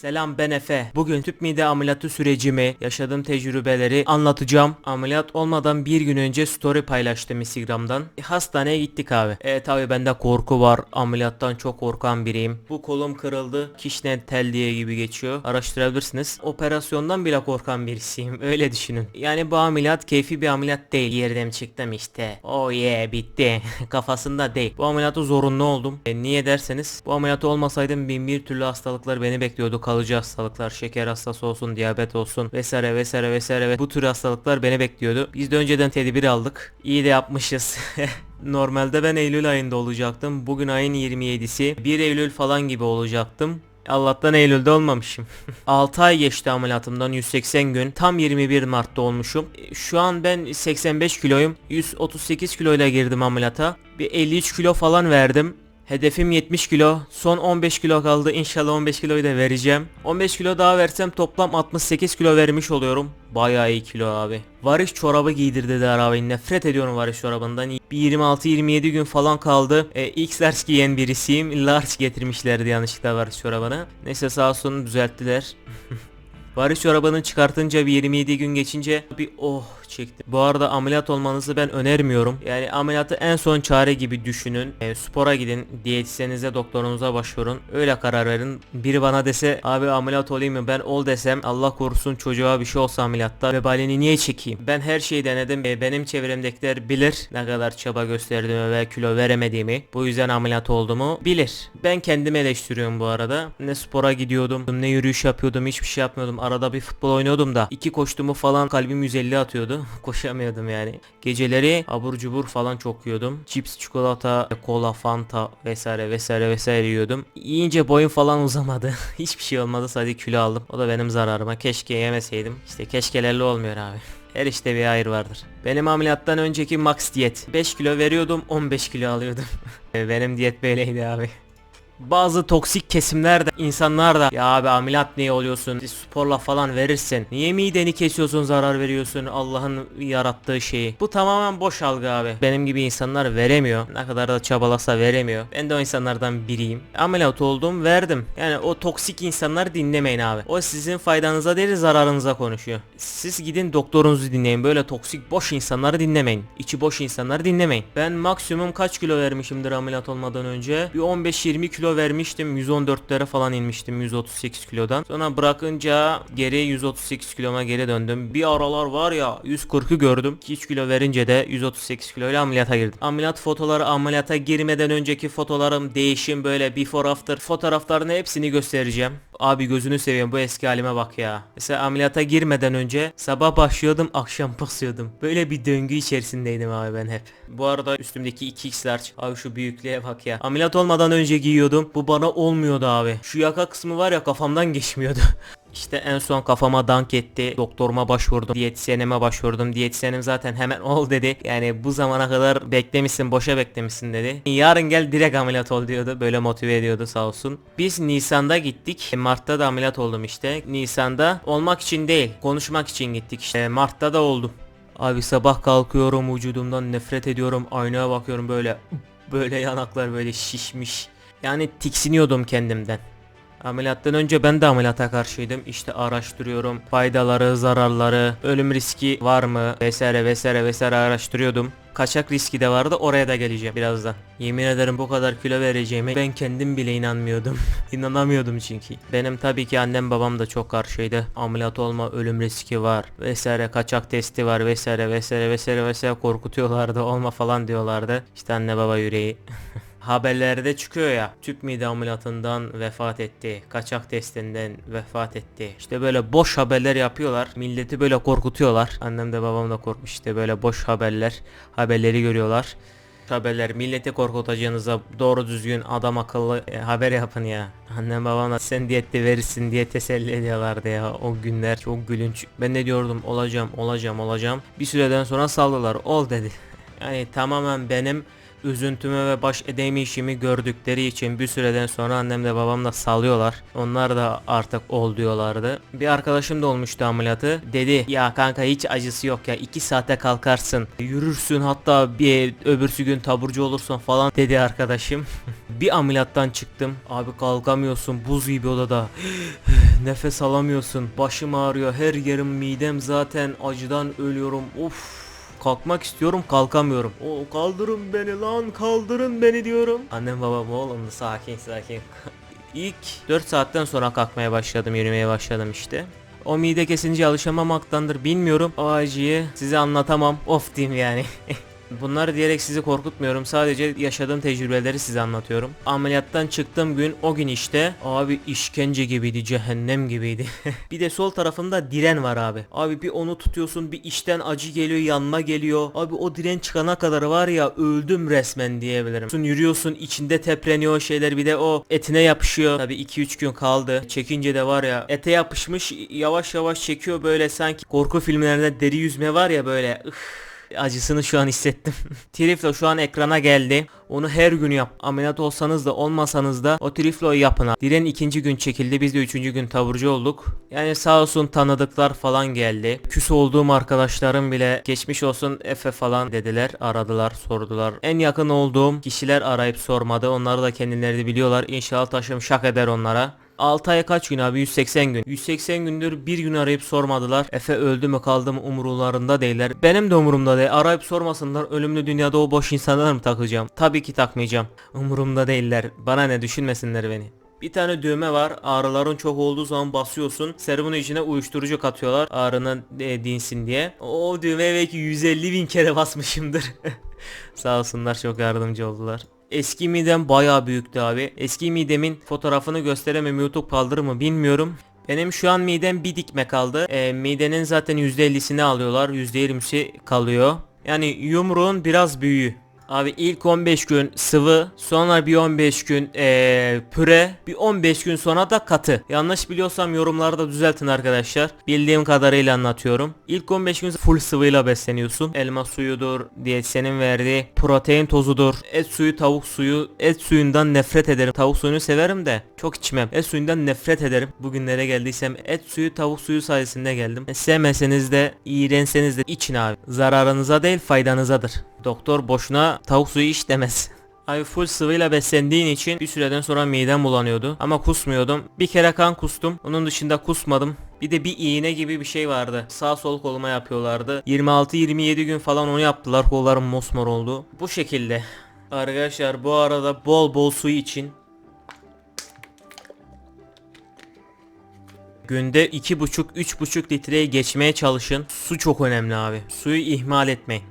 Selam ben Efe. Bugün tüp mide ameliyatı sürecimi, yaşadığım tecrübeleri anlatacağım. Ameliyat olmadan bir gün önce story paylaştım Instagram'dan. E, hastaneye gittik abi. E tabi bende korku var. Ameliyattan çok korkan biriyim. Bu kolum kırıldı. Kişne tel diye gibi geçiyor. Araştırabilirsiniz. Operasyondan bile korkan birisiyim. Öyle düşünün. Yani bu ameliyat keyfi bir ameliyat değil. Yerden çıktım işte. Oh yeah bitti. Kafasında değil. Bu ameliyatı zorunlu oldum. E, niye derseniz bu ameliyatı olmasaydım bin bir türlü hastalıklar beni bekliyordu. Kalıcı hastalıklar, şeker hastası olsun, diyabet olsun vesaire vesaire vesaire ve bu tür hastalıklar beni bekliyordu. Biz de önceden tedbir aldık. İyi de yapmışız. Normalde ben Eylül ayında olacaktım. Bugün ayın 27'si. 1 Eylül falan gibi olacaktım. Allah'tan Eylül'de olmamışım. 6 ay geçti ameliyatımdan 180 gün. Tam 21 Mart'ta olmuşum. E, Şu an ben 85 kiloyum. 138 kiloyla girdim ameliyata. Bir 53 kilo falan verdim. Hedefim 70 kilo. Son 15 kilo kaldı. İnşallah 15 kiloyu da vereceğim. 15 kilo daha versem toplam 68 kilo vermiş oluyorum. Bayağı iyi kilo abi. Varış çorabı giydirdiler abi. Nefret ediyorum varış çorabından. Bir 26-27 gün falan kaldı. E, X large giyen birisiyim. Large getirmişlerdi yanlışlıkla varış çorabını. Neyse sağ olsun düzelttiler. Varış çorabını çıkartınca bir 27 gün geçince bir oh çekti. Bu arada ameliyat olmanızı ben önermiyorum. Yani ameliyatı en son çare gibi düşünün. E, spora gidin, diyetisyenize, doktorunuza başvurun. Öyle karar verin. Biri bana dese abi ameliyat olayım mı ben ol desem Allah korusun çocuğa bir şey olsa ameliyatta vebalini niye çekeyim? Ben her şeyi denedim. E, benim çevremdekiler bilir ne kadar çaba gösterdiğimi ve kilo veremediğimi. Bu yüzden ameliyat olduğumu bilir. Ben kendimi eleştiriyorum bu arada. Ne spora gidiyordum, ne yürüyüş yapıyordum, hiçbir şey yapmıyordum. Arada bir futbol oynuyordum da iki koştuğumu falan kalbim 150 atıyordu. Koşamıyordum yani. Geceleri abur cubur falan çok yiyordum. Cips, çikolata, kola, fanta vesaire vesaire vesaire yiyordum. Yiyince boyum falan uzamadı. Hiçbir şey olmadı sadece kilo aldım. O da benim zararıma. Keşke yemeseydim. İşte keşkelerle olmuyor abi. Her işte bir hayır vardır. Benim ameliyattan önceki max diyet. 5 kilo veriyordum 15 kilo alıyordum. Benim diyet böyleydi abi. Bazı toksik kesimler de insanlar da ya abi ameliyat niye oluyorsun? Sporla falan verirsin. Niye mideni kesiyorsun zarar veriyorsun Allah'ın yarattığı şeyi? Bu tamamen boş algı abi. Benim gibi insanlar veremiyor. Ne kadar da çabalasa veremiyor. Ben de o insanlardan biriyim. Ameliyat oldum verdim. Yani o toksik insanlar dinlemeyin abi. O sizin faydanıza değil zararınıza konuşuyor. Siz gidin doktorunuzu dinleyin. Böyle toksik boş insanları dinlemeyin. İçi boş insanları dinlemeyin. Ben maksimum kaç kilo vermişimdir ameliyat olmadan önce? Bir 15-20 kilo vermiştim 114'lere falan inmiştim 138 kilodan. Sonra bırakınca geri 138 kiloma geri döndüm. Bir aralar var ya 140'ı gördüm. 2 kilo verince de 138 kiloyla ameliyata girdim. Ameliyat fotoları ameliyata girmeden önceki fotolarım değişim böyle before after fotoğraflarını hepsini göstereceğim Abi gözünü seveyim bu eski halime bak ya. Mesela ameliyata girmeden önce sabah başlıyordum akşam basıyordum. Böyle bir döngü içerisindeydim abi ben hep. Bu arada üstümdeki 2x large. Abi şu büyüklüğe bak ya. Ameliyat olmadan önce giyiyordum. Bu bana olmuyordu abi. Şu yaka kısmı var ya kafamdan geçmiyordu. İşte en son kafama dank etti. Doktoruma başvurdum. Diyetisyenime başvurdum. Diyetisyenim zaten hemen ol dedi. Yani bu zamana kadar beklemişsin boşa beklemişsin dedi. Yarın gel direkt ameliyat ol diyordu. Böyle motive ediyordu sağ olsun. Biz Nisan'da gittik. Mart'ta da ameliyat oldum işte. Nisan'da olmak için değil konuşmak için gittik işte. Mart'ta da oldum. Abi sabah kalkıyorum vücudumdan nefret ediyorum. Aynaya bakıyorum böyle. Böyle yanaklar böyle şişmiş. Yani tiksiniyordum kendimden. Ameliyattan önce ben de ameliyata karşıydım. İşte araştırıyorum. Faydaları, zararları, ölüm riski var mı vesaire vesaire vesaire araştırıyordum. Kaçak riski de vardı oraya da geleceğim birazdan. Yemin ederim bu kadar kilo vereceğime ben kendim bile inanmıyordum. İnanamıyordum çünkü. Benim tabii ki annem babam da çok karşıydı. Ameliyat olma ölüm riski var vesaire kaçak testi var vesaire vesaire vesaire vesaire korkutuyorlardı olma falan diyorlardı. İşte anne baba yüreği. haberlerde çıkıyor ya tüp mide ameliyatından vefat etti kaçak testinden vefat etti işte böyle boş haberler yapıyorlar milleti böyle korkutuyorlar annem de babam da korkmuş işte böyle boş haberler haberleri görüyorlar haberler milleti korkutacağınıza doğru düzgün adam akıllı e, haber yapın ya. Annem babam da sen diyette verirsin diye teselli ediyorlardı ya. O günler çok gülünç. Ben ne diyordum olacağım olacağım olacağım. Bir süreden sonra saldılar ol dedi. Yani tamamen benim üzüntümü ve baş edemeyişimi gördükleri için bir süreden sonra annem de babam da salıyorlar. Onlar da artık ol diyorlardı. Bir arkadaşım da olmuştu ameliyatı. Dedi ya kanka hiç acısı yok ya 2 saate kalkarsın. Yürürsün hatta bir öbürsü gün taburcu olursun falan dedi arkadaşım. bir ameliyattan çıktım. Abi kalkamıyorsun buz gibi odada. nefes alamıyorsun. Başım ağrıyor. Her yerim midem zaten acıdan ölüyorum. Of. Kalkmak istiyorum kalkamıyorum. O kaldırın beni lan kaldırın beni diyorum. Annem babam oğlum sakin sakin. İlk 4 saatten sonra kalkmaya başladım yürümeye başladım işte. O mide kesince alışamamaktandır bilmiyorum. O acıyı size anlatamam. Of diyeyim yani. Bunları diyerek sizi korkutmuyorum. Sadece yaşadığım tecrübeleri size anlatıyorum. Ameliyattan çıktığım gün o gün işte abi işkence gibiydi, cehennem gibiydi. bir de sol tarafımda diren var abi. Abi bir onu tutuyorsun, bir işten acı geliyor, yanma geliyor. Abi o diren çıkana kadar var ya öldüm resmen diyebilirim. Sun yürüyorsun, içinde tepreniyor şeyler bir de o etine yapışıyor. Tabi 2-3 gün kaldı. Çekince de var ya ete yapışmış yavaş yavaş çekiyor böyle sanki korku filmlerinde deri yüzme var ya böyle. Üf acısını şu an hissettim. Triflo şu an ekrana geldi. Onu her gün yap. Ameliyat olsanız da olmasanız da o Triflo'yu yapın. Diren ikinci gün çekildi. Biz de üçüncü gün taburcu olduk. Yani sağ olsun tanıdıklar falan geldi. Küs olduğum arkadaşlarım bile geçmiş olsun Efe falan dediler. Aradılar, sordular. En yakın olduğum kişiler arayıp sormadı. Onları da kendileri de biliyorlar. İnşallah taşım şak eder onlara. 6 ay kaç gün abi 180 gün. 180 gündür bir gün arayıp sormadılar. Efe öldü mü kaldı mı umurlarında değiller. Benim de umurumda değil. Arayıp sormasınlar. Ölümlü dünyada o boş insanlar mı takacağım? Tabii ki takmayacağım. Umurumda değiller. Bana ne düşünmesinler beni. Bir tane düğme var. Ağrıların çok olduğu zaman basıyorsun. Serumun içine uyuşturucu katıyorlar. Ağrının e, dinsin diye. O düğmeye belki 150 bin kere basmışımdır. Sağ olsunlar çok yardımcı oldular. Eski midem bayağı büyüktü abi. Eski midemin fotoğrafını gösteremem YouTube kaldırır mı bilmiyorum. Benim şu an midem bir dikme kaldı. E, midenin zaten %50'sini alıyorlar. %20'si kalıyor. Yani yumruğun biraz büyüğü. Abi ilk 15 gün sıvı, sonra bir 15 gün eee, püre, bir 15 gün sonra da katı. Yanlış biliyorsam yorumlarda düzeltin arkadaşlar. Bildiğim kadarıyla anlatıyorum. İlk 15 gün full sıvıyla besleniyorsun. Elma suyudur, diyetisyenin verdiği protein tozudur, et suyu, tavuk suyu. Et suyundan nefret ederim. Tavuk suyunu severim de çok içmem. Et suyundan nefret ederim. Bugünlere geldiysem et suyu, tavuk suyu sayesinde geldim. E, sevmeseniz de, iğrenseniz de için abi. Zararınıza değil faydanızadır. Doktor boşuna tavuk suyu iç demez. Abi full sıvıyla beslendiğin için bir süreden sonra midem bulanıyordu. Ama kusmuyordum. Bir kere kan kustum. Onun dışında kusmadım. Bir de bir iğne gibi bir şey vardı. Sağ sol koluma yapıyorlardı. 26-27 gün falan onu yaptılar. Kollarım mosmor oldu. Bu şekilde. Arkadaşlar bu arada bol bol su için Günde 2,5-3,5 litreye geçmeye çalışın. Su çok önemli abi. Suyu ihmal etmeyin.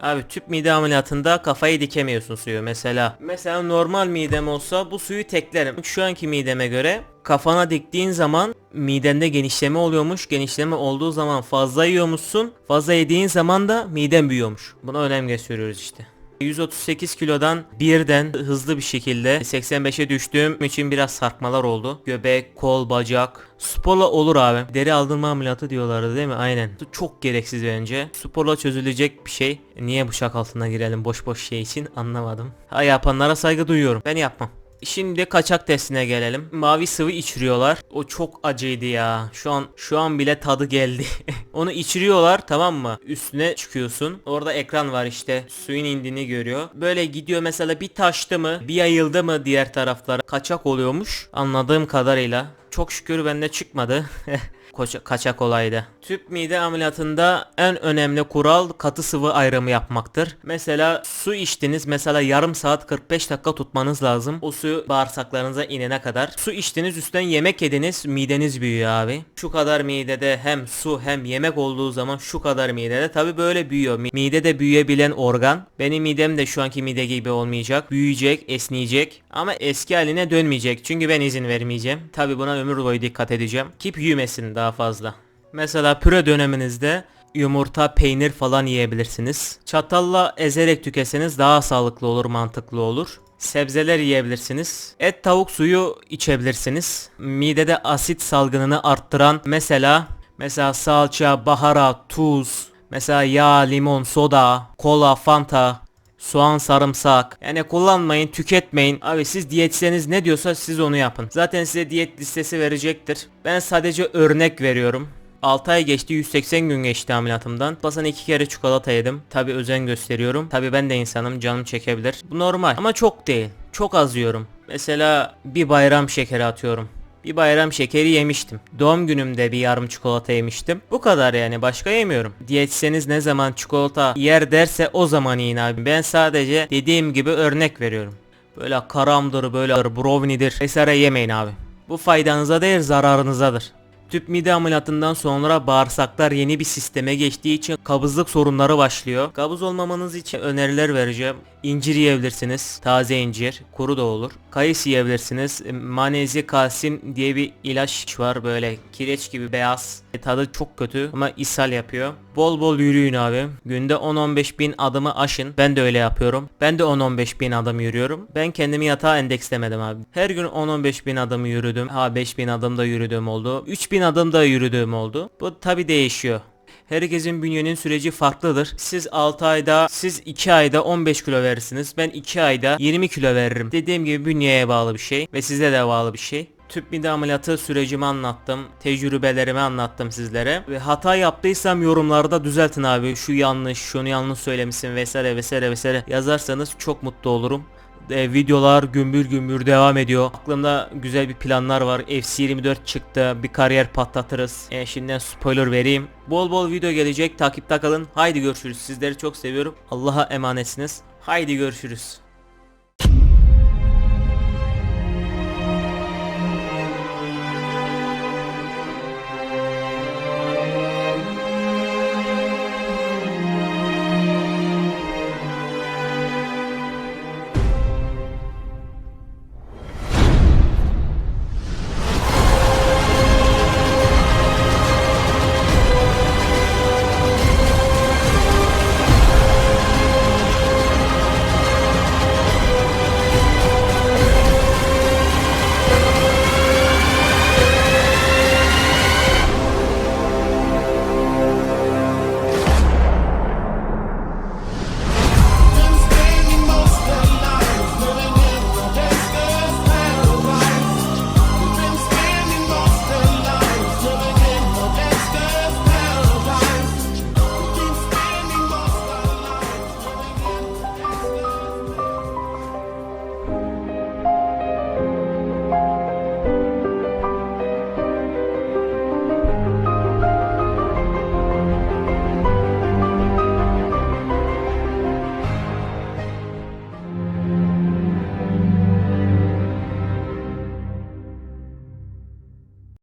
Abi tüp mide ameliyatında kafayı dikemiyorsun suyu mesela. Mesela normal midem olsa bu suyu teklerim. Şu anki mideme göre kafana diktiğin zaman midende genişleme oluyormuş. Genişleme olduğu zaman fazla yiyormuşsun. Fazla yediğin zaman da miden büyüyormuş. Buna önem gösteriyoruz işte. 138 kilodan birden hızlı bir şekilde 85'e düştüğüm için biraz sarkmalar oldu. Göbek, kol, bacak. Sporla olur abi. Deri aldırma ameliyatı diyorlardı değil mi? Aynen. Çok gereksiz bence. Sporla çözülecek bir şey. Niye bıçak altına girelim boş boş şey için anlamadım. Ha yapanlara saygı duyuyorum. Ben yapmam. Şimdi kaçak testine gelelim. Mavi sıvı içiriyorlar. O çok acıydı ya. Şu an şu an bile tadı geldi. Onu içiriyorlar tamam mı? Üstüne çıkıyorsun. Orada ekran var işte. Suyun indiğini görüyor. Böyle gidiyor mesela bir taştı mı, bir yayıldı mı diğer taraflara. Kaçak oluyormuş. Anladığım kadarıyla. Çok şükür bende çıkmadı. Koça- kaçak olaydı. Tüp mide ameliyatında en önemli kural katı sıvı ayrımı yapmaktır. Mesela su içtiniz mesela yarım saat 45 dakika tutmanız lazım. O suyu bağırsaklarınıza inene kadar. Su içtiniz üstten yemek yediniz mideniz büyüyor abi. Şu kadar midede hem su hem yemek olduğu zaman şu kadar midede tabi böyle büyüyor. Mi- Midede büyüyebilen organ. Benim midem de şu anki mide gibi olmayacak. Büyüyecek, esneyecek ama eski haline dönmeyecek. Çünkü ben izin vermeyeceğim. Tabi buna ömür boyu dikkat edeceğim. Ki büyümesin daha fazla. Mesela püre döneminizde yumurta, peynir falan yiyebilirsiniz. Çatalla ezerek tükeseniz daha sağlıklı olur, mantıklı olur. Sebzeler yiyebilirsiniz. Et, tavuk suyu içebilirsiniz. Midede asit salgınını arttıran mesela mesela salça, baharat, tuz, mesela yağ, limon, soda, kola, fanta, Soğan, sarımsak. Yani kullanmayın, tüketmeyin. Abi siz diyetisyeniz ne diyorsa siz onu yapın. Zaten size diyet listesi verecektir. Ben sadece örnek veriyorum. 6 ay geçti 180 gün geçti ameliyatımdan. Basan iki kere çikolata yedim. Tabi özen gösteriyorum. Tabi ben de insanım canım çekebilir. Bu normal ama çok değil. Çok az yiyorum. Mesela bir bayram şekeri atıyorum. Bir bayram şekeri yemiştim. Doğum günümde bir yarım çikolata yemiştim. Bu kadar yani başka yemiyorum. Diyetisyeniz ne zaman çikolata yer derse o zaman yiyin abi. Ben sadece dediğim gibi örnek veriyorum. Böyle karamdır, böyle brownie'dir vesaire yemeyin abi. Bu faydanıza değil zararınızadır. Tüp mide ameliyatından sonra bağırsaklar yeni bir sisteme geçtiği için kabızlık sorunları başlıyor. Kabız olmamanız için öneriler vereceğim. İncir yiyebilirsiniz. Taze incir. Kuru da olur. Kayısı yiyebilirsiniz. Manezi kalsin diye bir ilaç var böyle kireç gibi beyaz. E, tadı çok kötü ama ishal yapıyor. Bol bol yürüyün abi. Günde 10-15 bin adımı aşın. Ben de öyle yapıyorum. Ben de 10-15 bin adım yürüyorum. Ben kendimi yatağa endekslemedim abi. Her gün 10-15 bin adım yürüdüm. Ha 5 bin adım da yürüdüğüm oldu. 3000 adım da yürüdüğüm oldu. Bu tabi değişiyor. Herkesin bünyenin süreci farklıdır. Siz 6 ayda, siz 2 ayda 15 kilo verirsiniz. Ben 2 ayda 20 kilo veririm. Dediğim gibi bünyeye bağlı bir şey ve size de bağlı bir şey. Tüp mide ameliyatı sürecimi anlattım. Tecrübelerimi anlattım sizlere. Ve hata yaptıysam yorumlarda düzeltin abi. Şu yanlış, şunu yanlış söylemişsin vesaire vesaire vesaire yazarsanız çok mutlu olurum. E, videolar gümbür gümbür devam ediyor. Aklımda güzel bir planlar var. FC24 çıktı. Bir kariyer patlatırız. E, şimdiden spoiler vereyim. Bol bol video gelecek. Takipte kalın. Haydi görüşürüz. Sizleri çok seviyorum. Allah'a emanetsiniz. Haydi görüşürüz.